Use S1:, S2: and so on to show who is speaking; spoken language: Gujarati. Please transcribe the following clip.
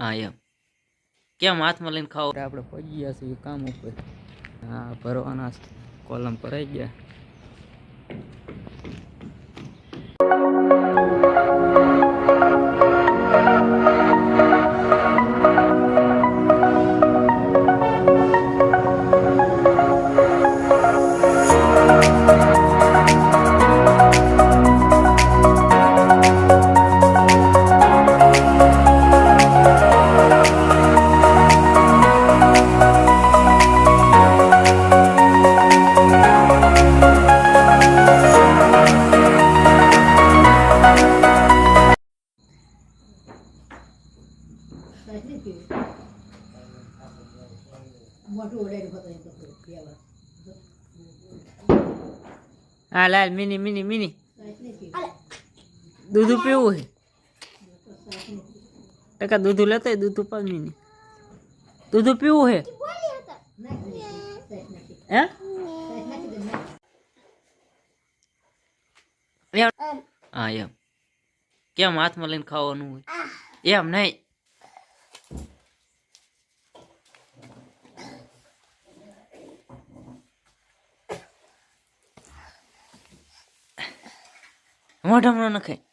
S1: હા, એમ. કેમ હાથમાં લઈને ખાવ? આપણે પહોંચી ગયા છીએ કામ ઉપર. હા, ભરવાના કોલમ ભરાઈ ગયા. હા, લાલ, મિની મિની મિની. દૂધ પીવું છે. ટકા દૂધ લેતો દૂધ પણ મિની. દૂધ પીવું છે? હે? હા, એમ. કેમ હાથમાં લઈને ખાવાનું હોય? એમ નહીં. મોઢામાં ન નખાય.